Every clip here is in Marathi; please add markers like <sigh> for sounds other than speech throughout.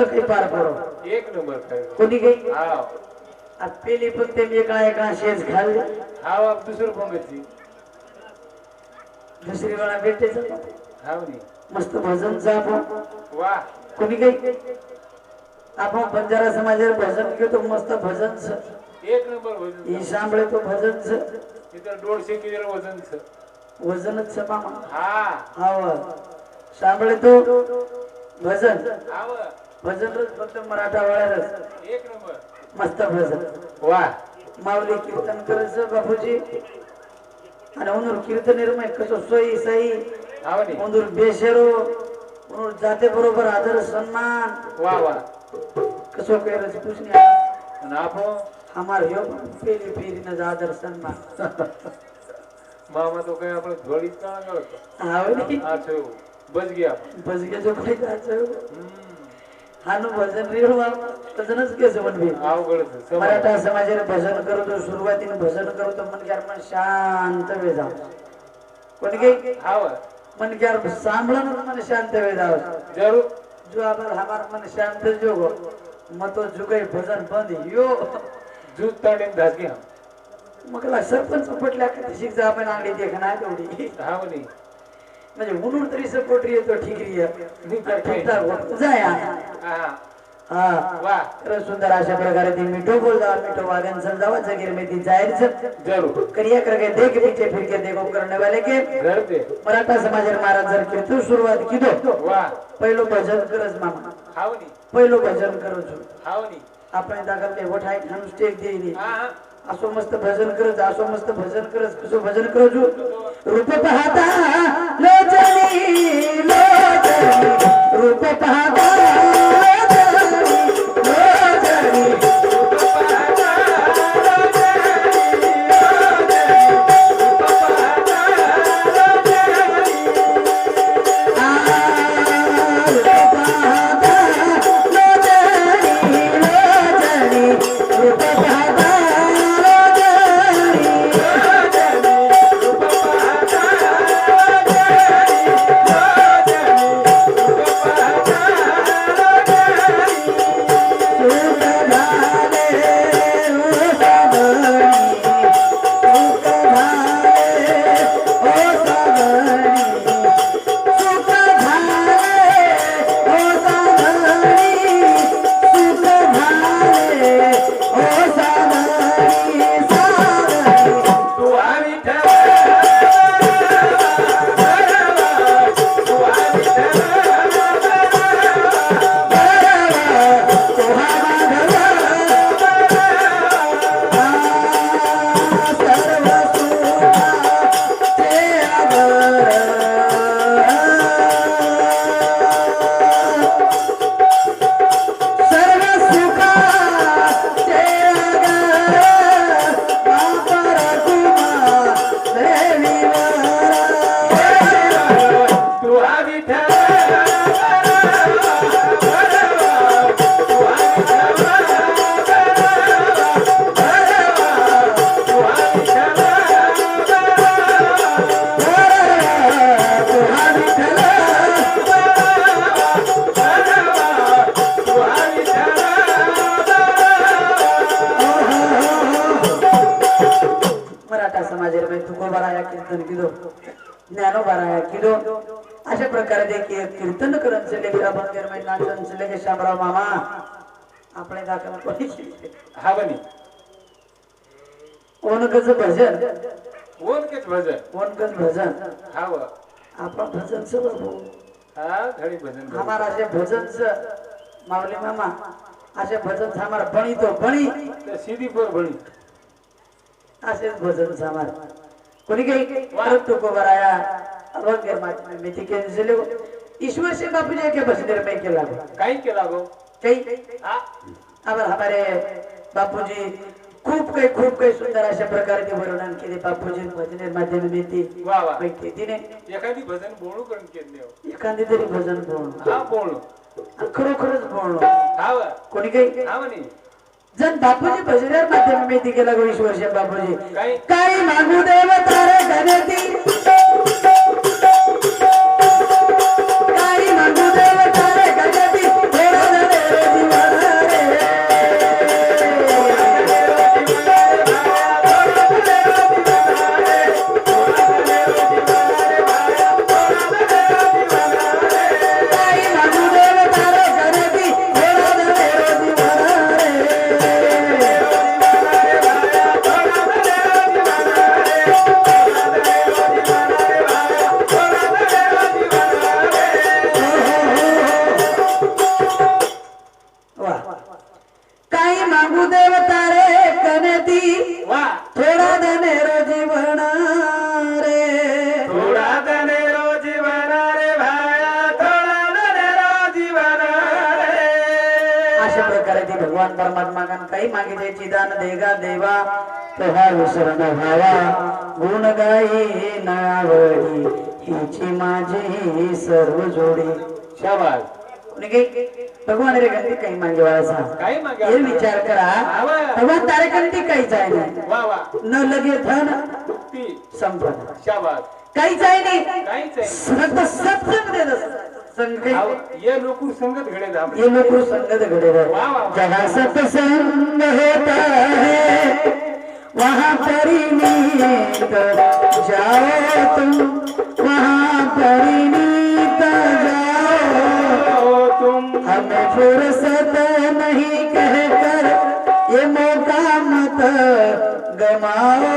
काही पार पडो एक नंबर काय कोणी काही पेली पण ते एका एका शेज खाल्ले दुसरं पंगतची दुसरी वेळा भेटायचं म्हणे मस्त भजनचं आपण वा कोणी काही आपण बंजारा समाजात भजन घेतो मस्त भजनच एक नंबर वजन ही सांभळे तो भजनच इथं दोनशे किलो वजनच वजनच मामा. हा. सांभळे तो भजन. हा व. भजनच फक्त मराठा एक नंबर मस्त भजन वा. माऊली कीर्तन करायचं बापूजी. आणि उनूर कीर्तन निर्मय कसं सोयी सई. उंदूर बेशेरो. उनूर जाते बरोबर आदर सन्मान. वा वा. कसं करायचं पुसणी आणि आपण हमार पेली पेरीनं आदर सन्मान. मामा तो काय आपण गळतो आवडी अच्छा बस घ्या बस जायचं हम्म. हानु भजन रेड भजनच आहे. समज. मराठा समाजाने भजन करतो सुरुवातीने भजन करतो मनक्यार मन शांत वेळ जाव. कोणी काही. मनक्यार सांभळून मन शांत वेळ जरूर. जो आभार हमार मन शांत जोगो. मग तो जुगाई भजन बंद यो. जूत ताडीन धास घ्या मग सरपंच पटल्या का शिकजा आपण अंगडी देखणार तेवढी हा म्हणे. म्हणजे म्हणून तरी सपोर्ट येतो ठिकरी तर सुंदर अशा प्रकारे ते मिठो बोलदा मिठो वागन समजावा जगीर में ती जाहिर करिया करके देख मी फिर के देखो करणे वाले के. मराठा समाज महाराज जर कीर्तन सुरुवात किदो. वाह पहिलो भजन करज मामा. हावनी. पहिलो भजन करो आपण दाखल ते वठाय खान स्टेज देईनी असो मस्त भजन करत असो मस्त भजन करत कसं भजन करत रूप पाहता लोचनी लोचनी. रूप पाहता गाणं बारा किलो. अशा प्रकारे देखील कीर्तन करत चले बिरा बंगेर नाचन चले हे शामराव मामा. आपण दाखल कोणी हा बनी. ओनकच भजन. ओनकच भजन. ओनकच भजन. हा आपण भजन च हा घडी भजन हमारा असे भजन च माऊली मामा असे भजन हमारा बणी तो बणी. सीधीपूर बणी. असेच भजन सामार कोणी काही परंतु कोबराया मी दिले ईश्वर से बापू ने के भजन में केला काही केला गो? काही? हा? आम्हाला हमारे बापूजी खूप काही खूप काही सुंदर अशा ते वर्णन केले बापूजी. भजन माध्यम ती तिने एखादी भजन बोलू करून केले हो. एखादी तरी भजन हा बोलू आणि खरोखरच हा व. कोणी काही? हा म्हणे. जन बापूजी भजनार माध्यम माहिती केला गोळीश वर्ष बापूजी. काही? मागू देव तारे Thank <laughs> you. देगा देवा तेव्हा विसरण व्हावा गुण गाई नळावळी हिची माझी सर्व जोडी. शाबास. भगवान रे गंती काही मागे वाळसा. काही मागे हे विचार करा. भगवान तारे गंती काही जाय नाही न लगे धन ती संपत शाबास. काही जाय नाही. काहीच आहे फक्त सत्संग देत संग अहो, ये लोक संगत घडे ये संगत घड़े होता है वहाँ परिणीत जाओ तुम. वहाँ परिणीत जाओ तुम. हमें फुर्सत नहीं कहकर ये मौका मत गमाओ.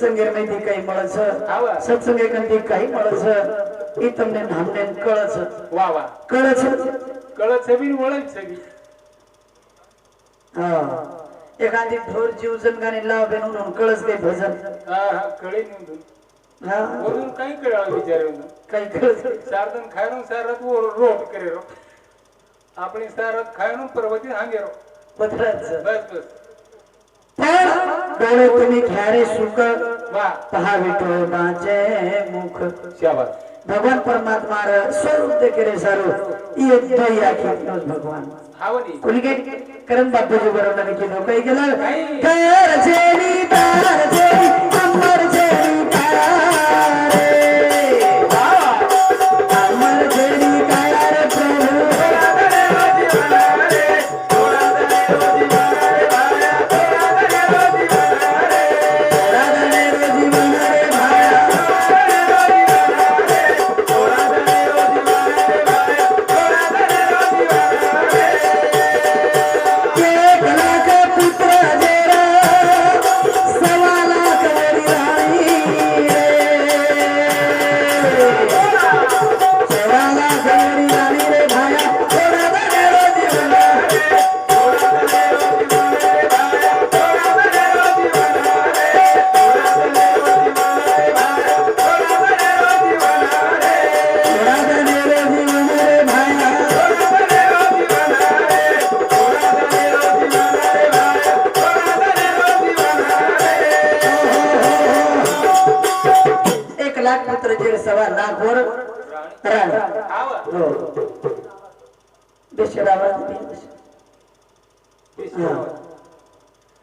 सत्संग नाही काही मळच. सत्संग नाही काही मळच. इथं धामने कळस वा वा. कळच. कळच एखादी ढोर जीवजन गाणी लाव म्हणून कळच ते भजन. कळे काही कळा विचार काही कळ सारदन खायन सारत करे रो आपण सारत खायन पर्वती हांगेरो. पत्र बस. पण डोळे तुम्ही खारे सुख। पहा विठो मुख। भगवान परमात्मा स्वरूप देखील सारो। एकदा या खेळतोच भगवान। कोणी काय करण बापूजी बरोबर केलं काही केलं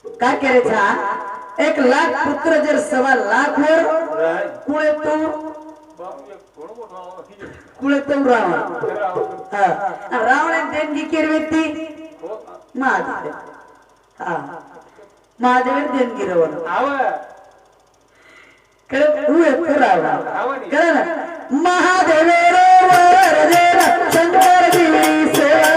काय करायचा एक लाख पुत्र जर सवा लाख वर कुळे तो कुळे तो रावण. रावण देणगी केली व्यक्ती महादेव हा. महादेव देणगी रवण. हावा रावण. हावनी ना? महादेव रे शंकर देवी सेवा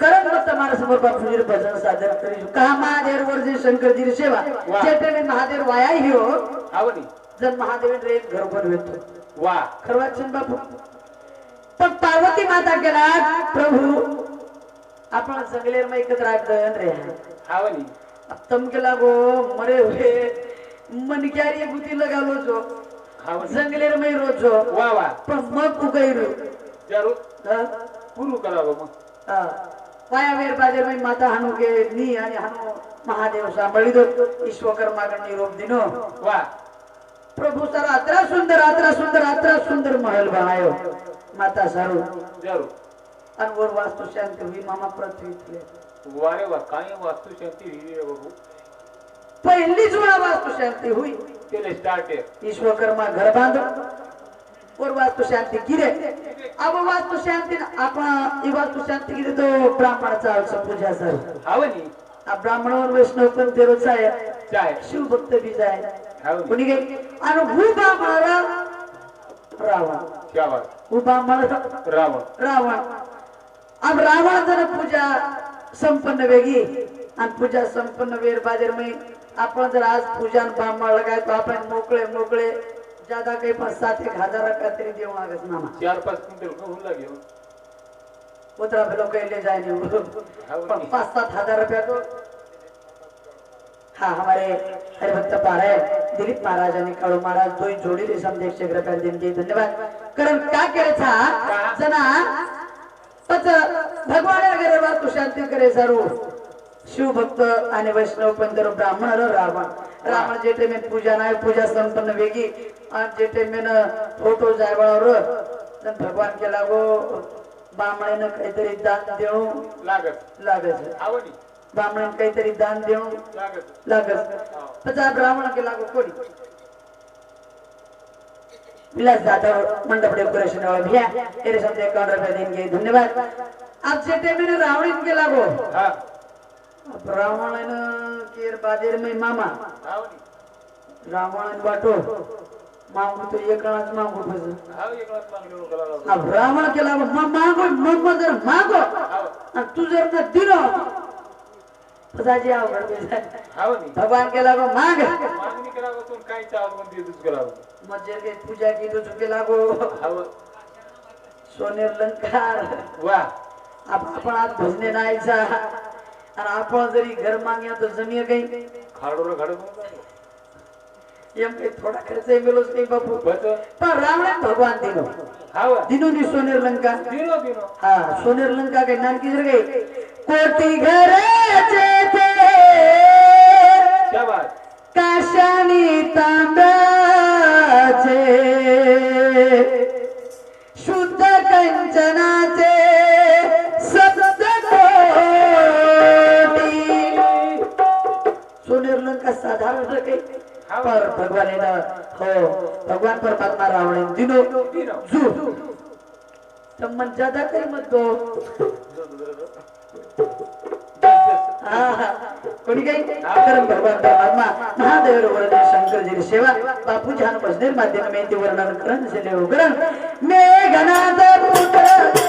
करत भक्त मानसमोर बापूजी भजन सादर करी का जे वरजी शंकरजी सेवा चैतन्य महादेव वाया ही. हो जर महादेव रे घर बनवतो वा. खरवाच बापू? पण पार्वती माता गेला प्रभू आपण सगळे मग एकत्र आठवण रे आवडी तम गेला गो मरे हुए. मनक्यारी क्यारी लगालो जो. जंगलेर मै रोज वा वा. पण मग उगैरो. जरूर. करावं मग. मायावीर बाजारबाई माता हनुगे नी आणि हनु महादेव सांभाळिदो विश्वकर्माकडे निरोप दिनो. वा. प्रभू सर अत्रा सुंदर अत्रा सुंदर अत्रा सुंदर महल बनायो माता सारू. आणि वर वास्तु शांती हुई मामा पृथ्वीतले वारे वा काय वास्तु शांती हुई रे बाबू. पहिलीच वेळा वास्तु शांती हुई. त्याला स्टार्ट विश्वकर्मा घर बांधो. और वास्तु शांति गिरे। अब वास्तु शांति आपण ही वास्तु शांति गिरे तो ब्राह्मण चालचं पूजा सर हाव नी। आ ब्राह्मण और वैष्णव पण ते रोज आहे। चाय शिव भक्त बी जाय. हाव नी. कोणी काही आणि उभा मारा रावण. उभा मारा रावण. रावण. अब रावण जर पूजा संपन्न वेगी. आणि पूजा संपन्न वेर बाजार में आपण जर आज पूजा आणि ब्राह्मण लगाय तो आपण मोकळे मोकळे ज्यादा काही पण सात एक हजार काहीतरी देऊ लागत नामा चार पाच क्विंटल गहू लागेल उतरा भेलो कैले जाए नहीं पाच सात हजार रुपया तो. हाँ हमारे हरिभक्त पाराय दिलीप महाराज आणि काळू महाराज दोन जोडी रेशम एक रुपया देणगे धन्यवाद. कारण का करायचा जना पच भगवान वगैरे वास्तु शांती करे सारू. शिव भक्त आणि वैष्णव पण तर ब्राह्मण रावण. रावण जे टाइम पूजा नाही पूजा संपन्न वेगी आणि जे टाइम फोटो जायवळावर भगवान केला गो बामणेनं काहीतरी दान देऊ लागत. लागत. नी बामणेनं काहीतरी दान देऊ लागत. लागत. त्याचा ब्राह्मण केला गो कोणी? विलास जाधव मंडप डेकोरेशन वाला भैया. तेरे सामने अकाउंट रुपया देंगे धन्यवाद. आप जेटे मैंने रावण केला गो हा. रावण केर बादेर में मामा. रावण वाटो मागू तो एकणाच मागू रावण केला गो मग मागो मग जर मागो तू जर न दिलो पदाची भगवान केला गो माग. मज्जे काही पूजा की तो चुके लागो. हाव. सोनेर लंकार. आप- आपण आज भजने नाहीचा आणि आपण जरी घर माग्या तर जमीन काही थोडा खर्च मिळोच नाही बापू पण रावण भगवान दिनो दिनो नी सोनेर लंका दिनो दिनो हा सोनेर लंका काही नानकी जर काही कोटी शाबास काशानी तांब्याचे साधारण काही पर भगवान हो. भगवान परमात्मा रावण. दिनो जू. ज्यादा काही म्हणतो. कोणी काही? कारण भगवान परमात्मा महादेव शंकरजी सेवा. बापू छान भजनेर माध्यम वर्णन करण सेले उकरण मेघनाथ पुत्र.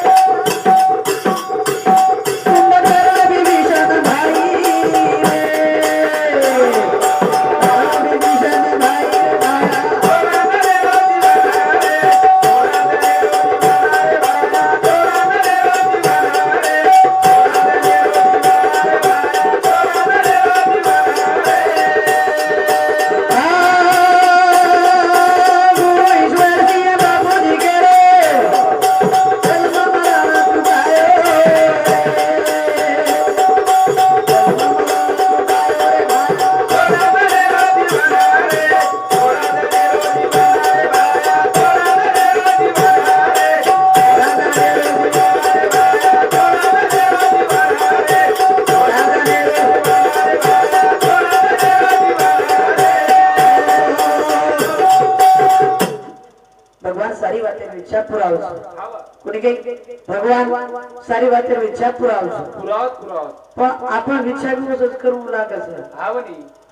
रिक्षा पुरा पण आपण रिक्षा बी कसं करू लागत हा.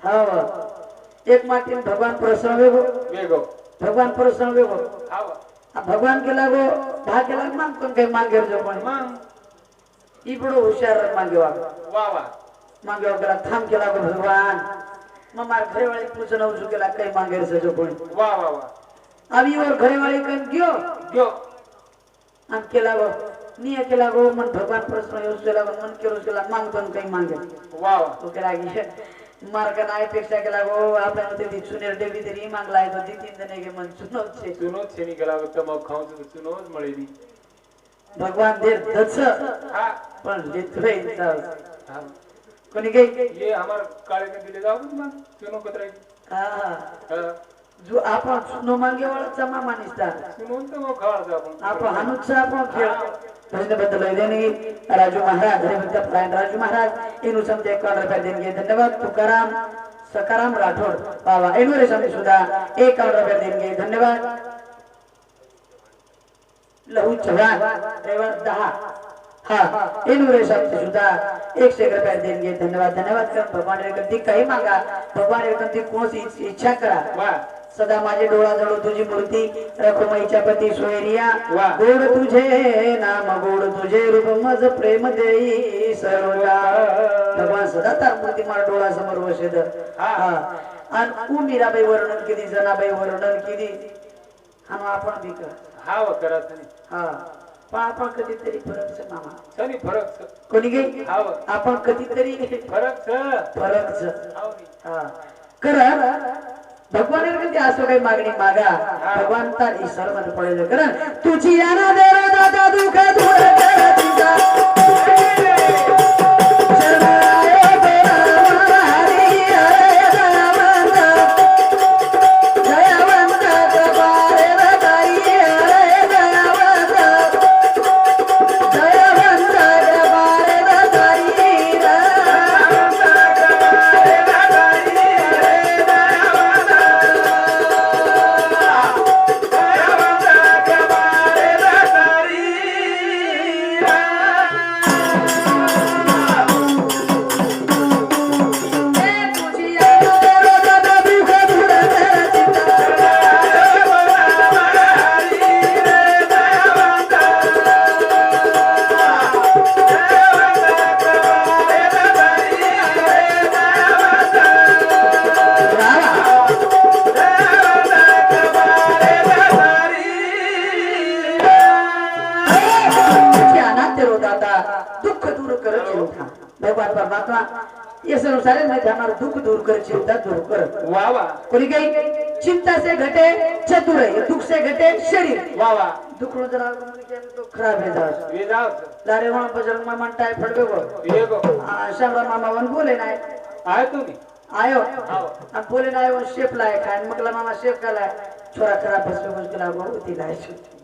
हो. एक माती भगवान प्रसन्न वेगो वेगो हो. भगवान प्रसन्न वेगो भगवान केला गो दहा केला मांग पण काही मागे इकडं हुशार मागे वा वा. थांब केला गो भगवान. मग मार घरेवाळी पूजन उजू केला काही मागेर जो पण वा आम्ही घरेवाळी कन घेऊ. घेऊ. आणि केला गो ನೀಯ ಕೆಲಾಗ ಮನ್ ಭಗವಾನ್ ಪ್ರಶ್ನ ಯೋಚಿಸಲಾಗ ಮನ್ ಕೇಳಿಸಲಾಗ ಮಾಂಗ್ತಾನ ಕೈ ಮಾಂಗ वाव तो केलागी <laughs> मार्काना अपेक्षा केला गो आपण ते सुनेर देवी तरी मागलाय तो ती तीन जण गे मन सुनोच छे सुनो केला मग खाऊ सुनोच मळेली. भगवान देर दच पण लेतवे कोणी गे? ये हमार काळे दिले जाऊ ना सुनो कतरा जो आपण सुनो मागे वाला चमा मानिसता सुनो तो मग आपण. आपण हनुचा आपण खेळ. प्रश्नबद्दल देणगी राजू महाराज हरिभक्त प्राण राजू महाराज एनु समजे एक रुपये देणगे धन्यवाद. तुकाराम सकाराम राठोड बाबा एनु रे समजे सुद्धा एक रुपये देणगे धन्यवाद. लहू चव्हाण रविवार दहा. हा एनु रे समजे सुद्धा एकशे एक रुपये देणगे धन्यवाद धन्यवाद. कर भगवान रे कधी काही मागा. भगवान रे कधी कोणती इच्छा करा. वा. सदा माझे डोळा जळू तुझी मूर्ती रखुमाईच्या पती सोयरिया. गोड तुझे नाम गोड तुझे रूप मज प्रेम देई सर्वदा भगवान सदा तार मूर्ती मला डोळा समोर वसेद हा. आणि उ मीराबाई वर्णन केली जनाबाई वर्णन केली आणि आपण बी कर हा हा पण आपण कधीतरी फरक मामा सनी फरक. कोणी गे हा. आपण कधीतरी फरक. फरक. हा. करा भगवान कधी असं काही मागणी मागा. भगवान तार ईश्वर मध्ये पडेल कारण तुझी याना दे रे दादा दुःख दूर परमात्मा ये संसार में हमारा दुख दूर कर चिंता दूर कर. वा वा. कोणी काही चिंता से घटे चतुर है दुख से घटे शरीर. वा वा. दुख जरा तो खराब है जास ये जाओ वहां बजरंग मामा फड़बे वो ये शामरा मामा वन बोले ना आहे तुम्ही? आयो. अब बोले ना वो शेप लाए मकला मामा शेप का लाए छोरा खराब बस में मुश्किल आ गो लाए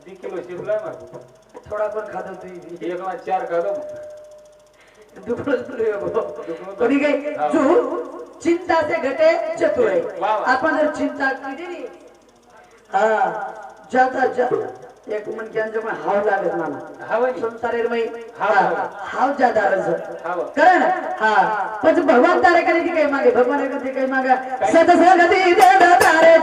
दी किलो थोड़ा कोण खातो तू एक चार कादो कोणी काही तू चिंता से घटे चतुर. आपण जर चिंता केली हा एक मन के अंजम हाव लागत माना हवा नी संसारेर मै हाव. हाव ज्यादा. कारण हा. पण भगवान तारे करे की काही मागे भगवान करे काही मागा. सतसंगती दे तारे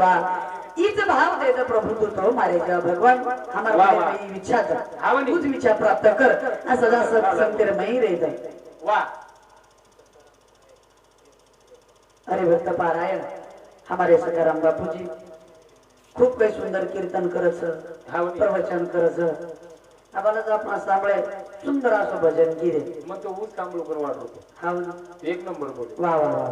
रे सेवा इच भाव देत प्रभु तू तो मारे का भगवान हमार वाह, मन वाह. में इच्छा कर. तुझ इच्छा प्राप्त कर. आ सदा सत्संग तेरे में ही रह जाए वा. अरे भक्त पारायण हमारे सकाराम बापू जी खूप काही सुंदर कीर्तन करत. प्रवचन करत आम्हाला जर आपण सांभाळे सुंदर असं भजन गिरे. मग तो ऊस काम लवकर वाढ होतो हा एक नंबर बोल वा वा वा.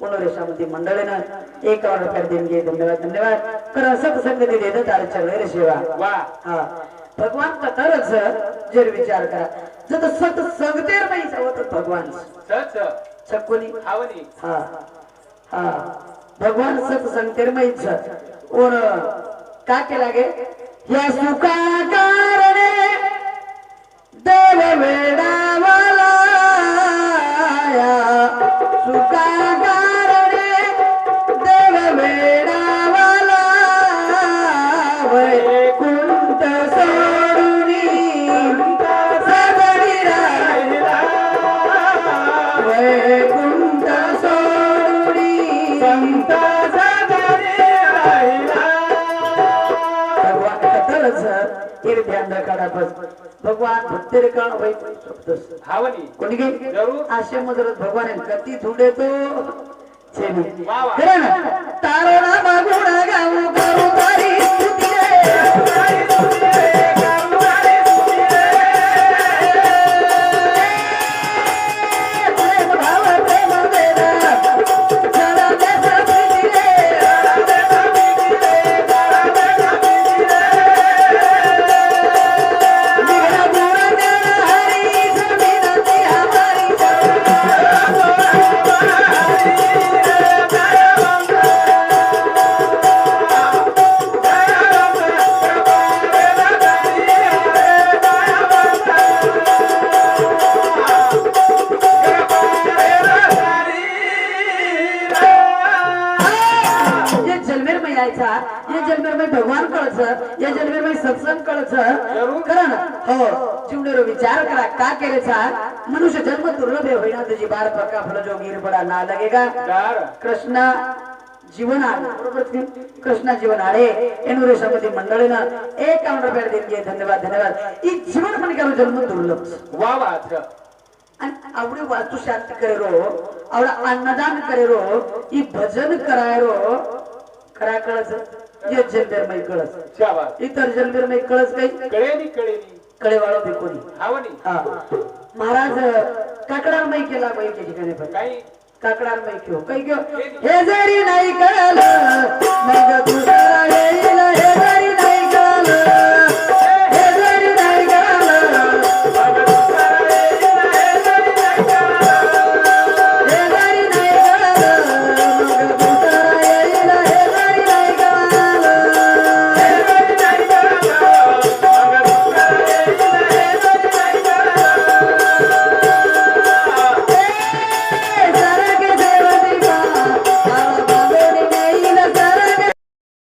पुनरेशामध्ये मंडळीनं एक रुपये देणगे धन्यवाद धन्यवाद. कर सत्संगती देत तारे चरणे सेवा. वा. हा. भगवान कथरच जर विचार करा. जर सत संगतेर नाही तर भगवान. हावनी हा. हा. भगवान सत्संगतेर माहीत ओर का केला गे? या सुखा कारणे देव वेडावला पाडापस भगवान भक्ती रे कण वै शब्द हावनी कोणी गे जरूर. आशे मदरत भगवान. कती धुंडे तो छेनी. खरं ना तारो ना मागुणा गाऊ करू तारी स्तुती रे प्रेम करच या जन्मे सत्संग करा ना? हो. चिवडेरो विचार करा. का मनुष्य जन्म दुर्लभ होईना तुझी बार पक्का लगेगा जीवन आले बरोबर जीवन आले एनु रेशामध्ये एक काउंट रुपया देणगी धन्यवाद धन्यवाद. ही जीवन पण करू जन्म दुर्लभ. वा वा आणि आवडे वास्तुशास्त्र करेरो. आवडा अन्नदान करेरो. ही भजन करायरो. करा कळायचं कळस. इतर जलबीर माई कळस काही? कळे कळेली कळेवाळो कोणी हा. महाराज काकडार नाही केला माई के ठिकाणी पण. काकडार माई घेऊ. काही घेऊ. हे जरी नाही कळलं